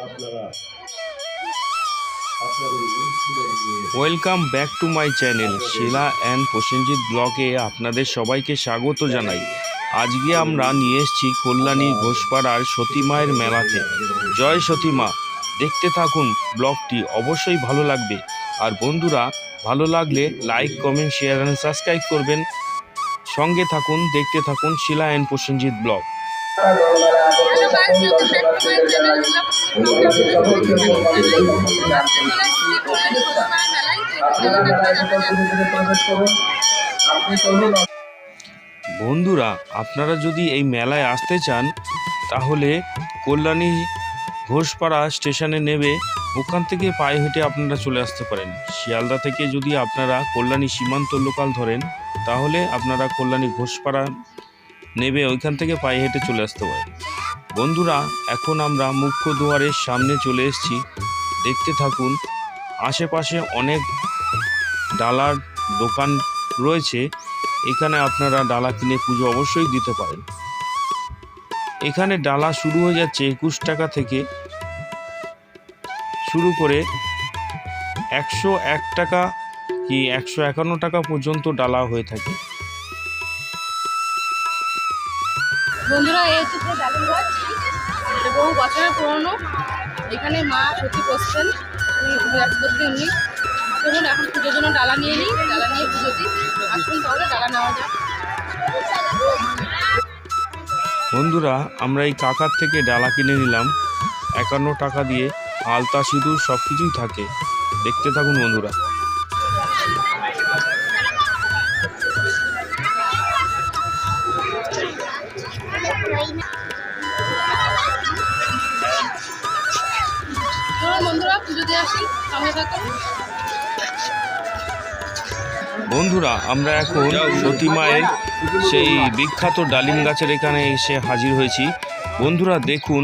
আপনারা welcome back to my channel Sheela and Prasenjit ব্লগে আপনাদের সবাইকে স্বাগত জানাই। আজকে আমরা নিয়ে এসেছি কল্যাণী ঘোষপাড়ার সতী মায়ের মেলাতে। জয় সতী মা। দেখতে থাকুন ব্লগটি অবশ্যই ভালো লাগবে। আর বন্ধুরা ভালো লাগলে like comment share and subscribe করবেন। সঙ্গে থাকুন দেখতে থাকুন শিলা অ্যান্ড প্রসেনজিৎ ব্লগ বন্ধুরা, আপনারা যদি এই মেলায় আসতে চান, তাহলে কল্যাণী ঘোষপাড়া স্টেশনে নেবে, ওখান থেকে পায়ে হেঁটে আপনারা চলে আসতে পারেন। শিয়ালদা থেকে যদি আপনারা কল্যাণী সীমান্ত লোকাল ধরেন, তাহলে আপনারা কল্যাণী ঘোষপাড়া নেবে, ওইখান থেকে পায়ে হেঁটে চলে আসতে পারেন। বন্ধুরা, এখন আমরা মুখ্য দুয়ারের সামনে চলে এসেছি। দেখতে থাকুন, আশেপাশে অনেক ডালার দোকান রয়েছে। এখানে আপনারা ডালা কিনে পুজো অবশ্যই দিতে পারেন। এখানে ডালা শুরু হয়ে যাচ্ছে একুশ টাকা থেকে শুরু করে একশো এক টাকা কি একশো একান্ন টাকা পর্যন্ত ডালা হয়ে থাকে। বন্ধুরা, এই হচ্ছে পুরো ডালিম বহু বছরের পুরনো। এখানে মা সত্যি উনি বিরাট করতে উনি। চলুন, এখন পুজোর জন্য ডালা নিয়ে নিই। ডালা নিয়ে পুজো দিই। আসুন তাহলে ডালা নেওয়া যাক। বন্ধুরা, আমরা এই কাকার থেকে ডালা কিনে নিলাম। একান্ন টাকা দিয়ে আলতা, সিঁদুর সব কিছুই থাকে। দেখতে থাকুন বন্ধুরা। বন্ধুরা, আমরা এখন সতী মায়ের সেই বিখ্যাত ডালিম গাছের এখানে এসে হাজির হয়েছি। বন্ধুরা, দেখুন,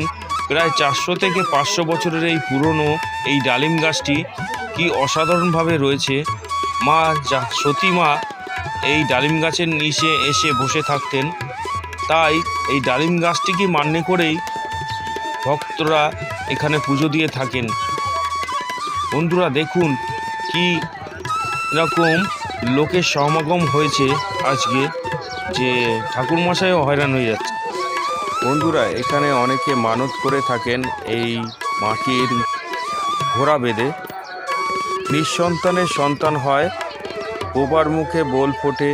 প্রায় চারশো থেকে পাঁচশো বছরের এই পুরনো এই ডালিম গাছটি কি অসাধারণভাবে রয়েছে। মা, যা সতী মা এই ডালিম গাছের নিচে এসে বসে থাকতেন। তাই এই ডালিম গাছটিকে মান্য করেই ভক্তরা এখানে পুজো দিয়ে থাকেন। বন্ধুরা দেখুন কি এরকম লোকের সমাগম হয়েছে আজকে, যে ঠাকুরমশাইও হয়রান হয়ে যাচ্ছে। বন্ধুরা, এখানে অনেকে মানত করে থাকেন এই মাটির ঘোড়া বেঁধে। নিঃসন্তানের সন্তান হয়, বোবার মুখে বোল ফোটে।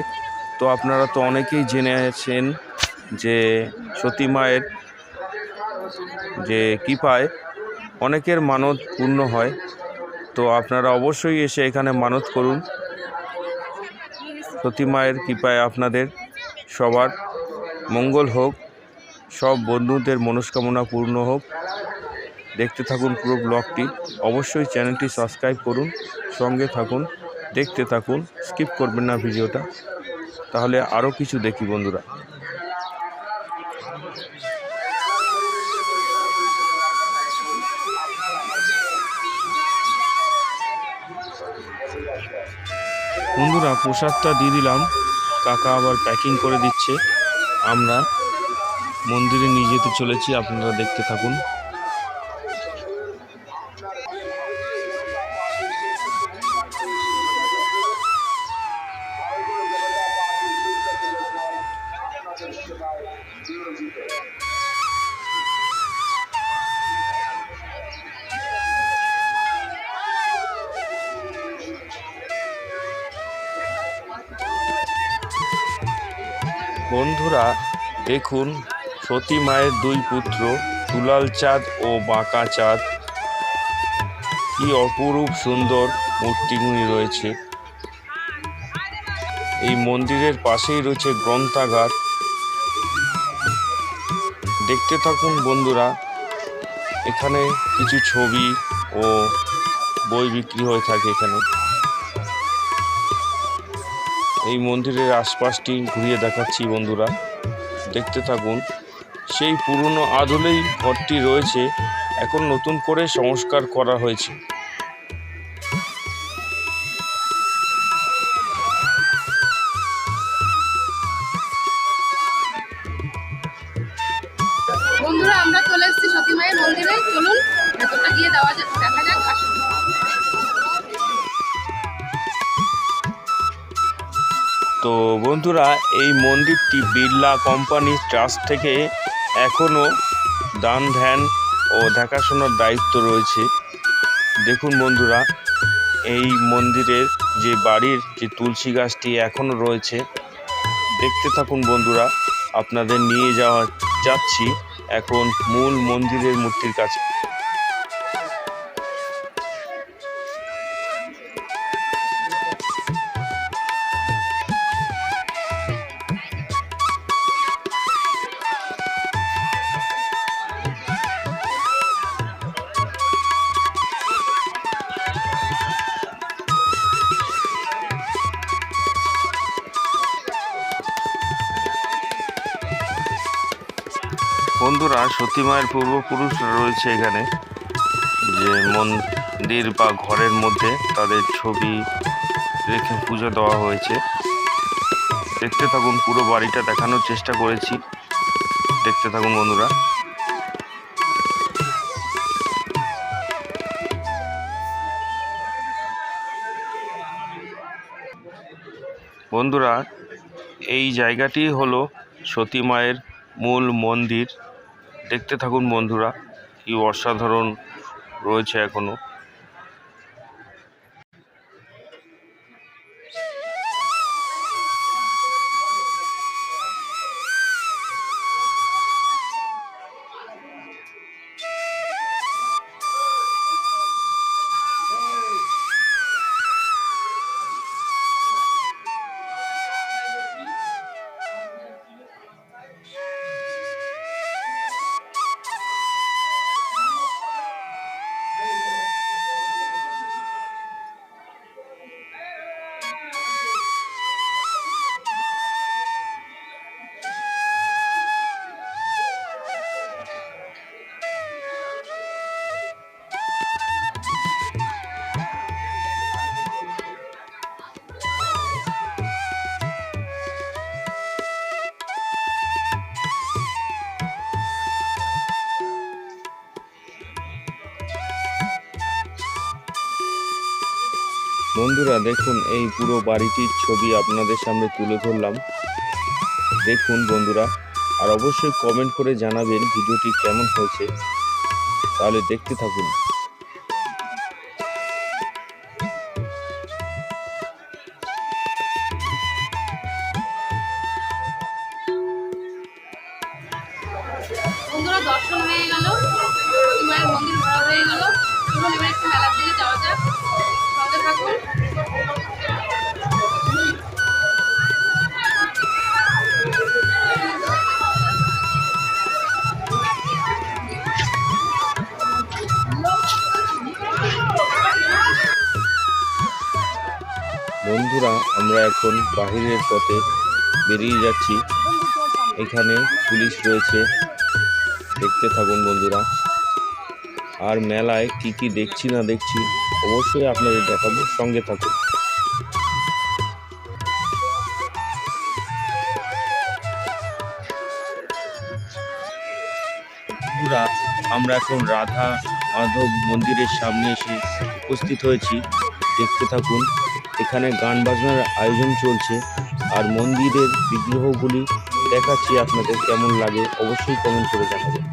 তো আপনারা তো অনেকেই জেনে আছেন যে সতী মায়ের যে কৃপায় অনেকের মানত পূর্ণ হয়। তো আপনারা অবশ্যই এসে এখানে মানত করুন। সতী মায়ের কৃপায় আপনাদের সবার মঙ্গল হোক, সব বন্ধুদের মনস্কামনা পূর্ণ হোক। দেখতে থাকুন পুরো ব্লগটি। অবশ্যই চ্যানেলটি সাবস্ক্রাইব করুন, সঙ্গে থাকুন, দেখতে থাকুন, স্কিপ করবেন না ভিডিওটা। তাহলে আরও কিছু দেখি বন্ধুরা। বন্ধুরা, প্রসাদটা দিয়ে দিলাম। কাকা আবার প্যাকিং করে দিচ্ছে। আমরা মন্দিরে নিয়ে যেতে চলেছি, আপনারা দেখতে থাকুন। বন্ধুরা, দেখুন সতী মায়ের দুই পুত্র, দুলাল চাঁদ ও বাঁকা চাঁদ। কি অপরূপ সুন্দর মূর্তিগুলি রয়েছে। এই মন্দিরের পাশেই রয়েছে গ্রন্থাগার। দেখতে থাকুন বন্ধুরা, এখানে কিছু ছবি ও বই বিক্রি হয়ে থাকে এখানে। এই মন্দিরের আশপাশটি ঘুরিয়ে দেখাচ্ছি বন্ধুরা। দেখতে থাকুন, সেই পুরনো আদলেই ঘরটি রয়েছে, এখন নতুন করে সংস্কার করা হয়েছে। এই মন্দিরটি বিড়লা কোম্পানি ট্রাস্ট থেকে এখনও দান, ধ্যান ও দেখাশোনার দায়িত্ব রয়েছে। দেখুন বন্ধুরা, এই মন্দিরের যে বাড়ির যে তুলসী গাছটি এখনও রয়েছে, দেখতে থাকুন বন্ধুরা, আপনাদের নিয়ে যাওয়া যাচ্ছি এখন মূল মন্দিরের মূর্তির কাছে। বন্ধুরা, সতী মায়ের পূর্বপুরুষ রয়েছে এখানে। যে মন্দির বা ঘরের মধ্যে তাদের ছবি রেখে পুজো দেওয়া হয়েছে। দেখতে থাকুন, পুরো বাড়িটা দেখানোর চেষ্টা করেছি। দেখতে থাকুন, বন্ধুরা। বন্ধুরা, এই জায়গাটি হলো সতী মায়ের মূল মন্দির। দেখতে থাকুন বন্ধুরা কি অসাধারণ রয়েছে এখনও। বন্ধুরা, দেখুন, এই পুরো বাড়িটির ছবি আপনাদের সামনে তুলে ধরলাম। দেখুন বন্ধুরা, আর অবশ্যই কমেন্ট করে জানাবেন ভিডিওটি কেমন হয়েছে। তাহলে দেখতে থাকুন। বন্ধুরা, আমরা এখন বাহিরের পথে বেরিয়ে যাচ্ছি। এখানে পুলিশ রয়েছে। দেখতে থাকুন বন্ধুরা। আর মেলায় কি কি দেখছি না দেখছি, অবশ্যই আপনাদের দেখাবো। সঙ্গে থাকুন। বন্ধুরা, আমরা এখন রাধা মাধব মন্দিরের সামনে এসে উপস্থিত হয়েছি। দেখতে থাকুন। এখানে গান বাজনার আয়োজন চলছে। আর মন্দিরের বিগ্রহগুলি দেখাচ্ছি আপনাদের কেমন লাগে, অবশ্যই কমেন্ট করে জানাবেন।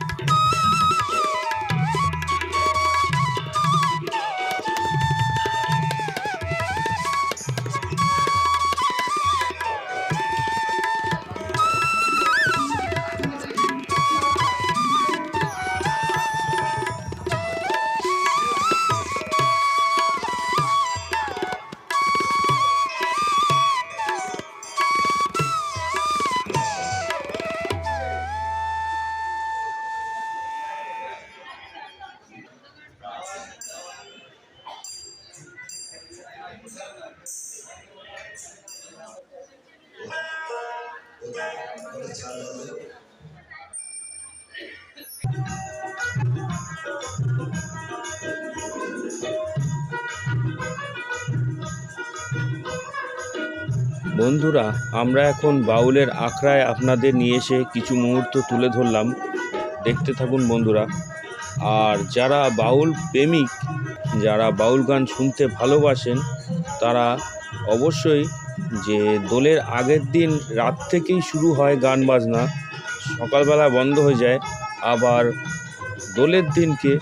বন্ধুরা, আমরা এখন বাউলের আখড়ায় আপনাদের নিয়ে এসে কিছু মুহূর্ত তুলে ধরলাম। দেখতে থাকুন বন্ধুরা। আর যারা বাউল প্রেমিক, যারা বাউল গান শুনতে ভালোবাসেন, তারা অবশ্যই যে দোলের আগের দিন রাত থেকেই শুরু হয় গান বাজনা, সকালবেলা বন্ধ হয়ে যায়। আবার দোলের দিনকে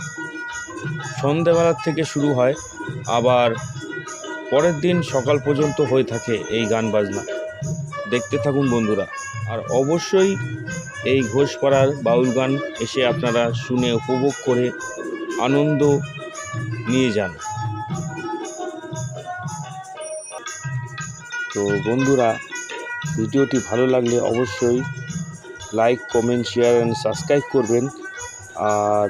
সন্ধেবেলার থেকে শুরু হয়। আবার পরের দিন সকাল পর্যন্ত হয়ে থাকে এই গান বাজনা। দেখতে থাকুন বন্ধুরা। আর অবশ্যই এই ঘোষপাড়ার বাউল গান এসে আপনারা শুনে উপভোগ করে আনন্দ নিয়ে যান। তো বন্ধুরা, ভিডিওটি ভালো লাগলে অবশ্যই like, comment, share and subscribe করবেন। আর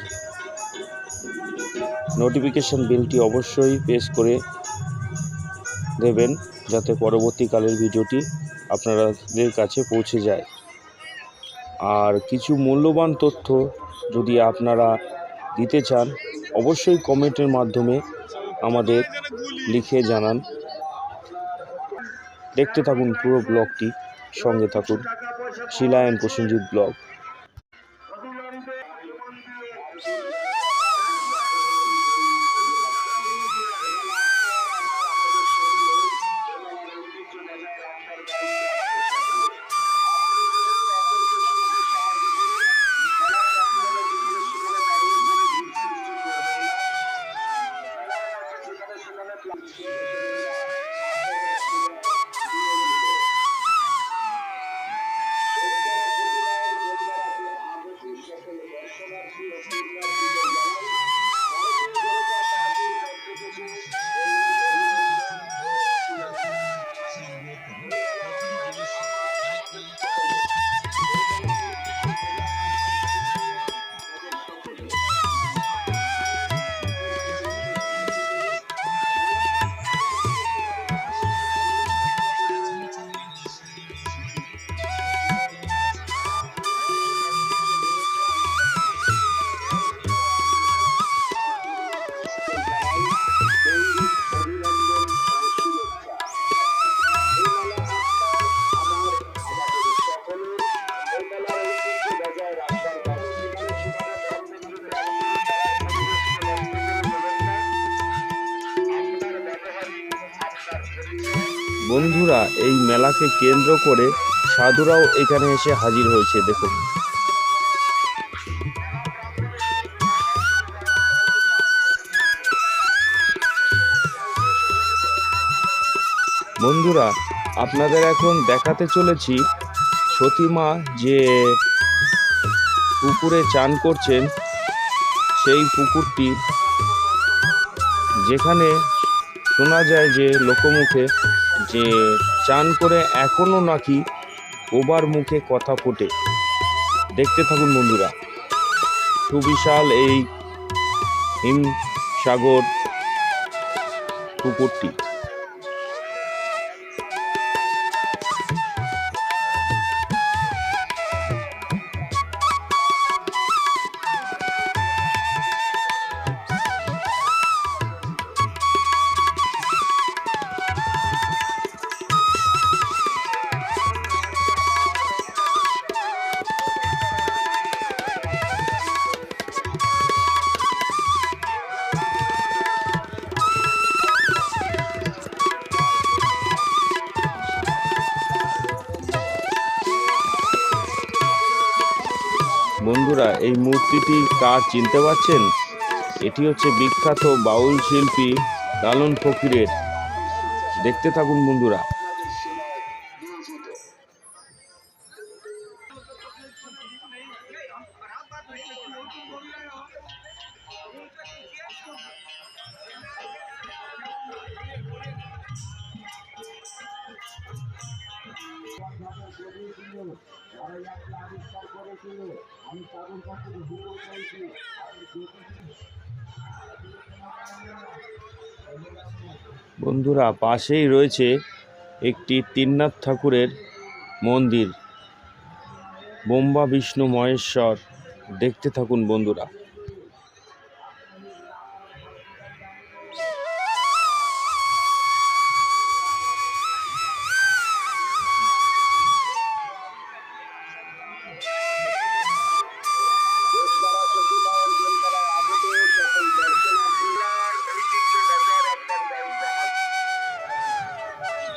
নোটিফিকেশান বিলটি অবশ্যই প্রেস করে দেবেন যাতে পরবর্তীকালের ভিডিওটি আপনাদের কাছে পৌঁছে যায়। আর কিছু মূল্যবান তথ্য যদি আপনারা দিতে চান, অবশ্যই কমেন্টের মাধ্যমে আমাদের লিখে জানান। দেখতে থাকুন পুরো ব্লগটি, সঙ্গে থাকুন শিলা অ্যান্ড প্রসেনজিৎ ব্লগ। বন্ধুরা, এই মেলাকে কেন্দ্র করে সাধুরাও এখানে এসে হাজির হয়েছে, দেখুন। বন্ধুরা, আপনাদের এখন দেখাতে চলেছি সতীমা যে পুকুরে চান করছেন, সেই পুকুরটি যেখানে শোনা যায় যে লোকমুখে যে চান করে এখনও নাকি ওবার মুখে কথা ফোটে। দেখতে থাকুন বন্ধুরা। সুবিশাল এই হিমসাগর পুকুরটি। বন্ধুরা, এই মূর্তিটি কার চিনতে পারছেন? এটি হচ্ছে বিখ্যাত বাউল শিল্পী লালন ফকিরের। দেখতে থাকুন বন্ধুরা। বন্ধুরা পাশেই রয়েছে একটি তিননাথ ঠাকুরের মন্দির। বোম্বা বিষ্ণু মহেশ্বর দেখতে থাকুন বন্ধুরা।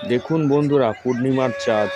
দেখুন বন্ধুরা পূর্ণিমার চাঁদ।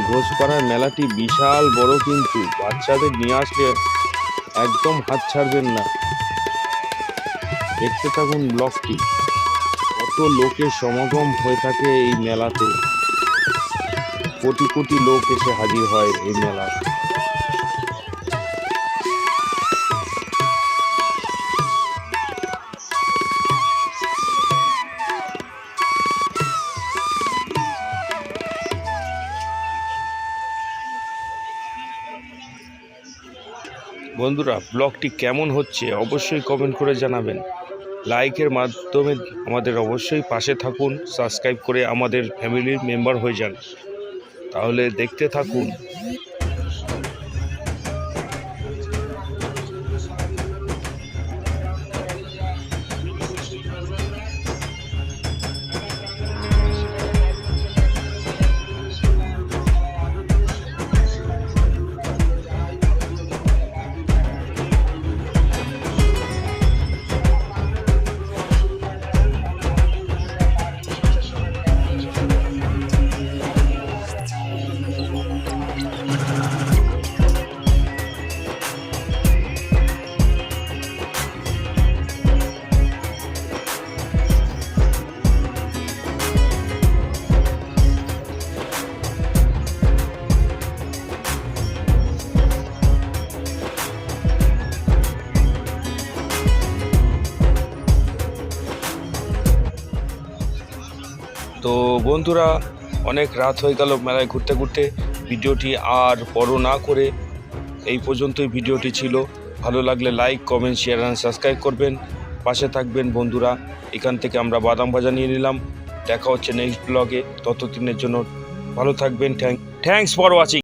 ঘোষ ঘোষপাড়ার মেলাটি বিশাল বড় কিন্তু বাচ্চাদের নিয়ে আসলে একদম হাত ছাড়বেন না। দেখতে থাকুন ব্লগটি। কত লোকের সমাগম হয়ে থাকে এই মেলাতে। কোটি কোটি লোক এসে হাজির হয় এই মেলা বন্ধুরা, ব্লগটি কেমন হচ্ছে অবশ্যই কমেন্ট করে জানাবেন। লাইকের মাধ্যমে আমাদের অবশ্যই পাশে থাকুন সাবস্ক্রাইব করে আমাদের ফ্যামিলির মেম্বার হয়ে যান। তাহলে দেখতে থাকুন। বন্ধুরা, অনেক রাত হয়ে গেল মেলায় ঘুরতে ঘুরতে। ভিডিওটি আর বড় না করে এই পর্যন্তই ভিডিওটি ছিল। ভালো লাগলে like comment share and subscribe করবেন। পাশে থাকবেন বন্ধুরা। এখান থেকে আমরা বাদাম ভাজা নিয়ে নিলাম। দেখা হচ্ছে নেক্সট ব্লগে ততদিনের জন্য ভালো থাকবেন। Thank thanks for watching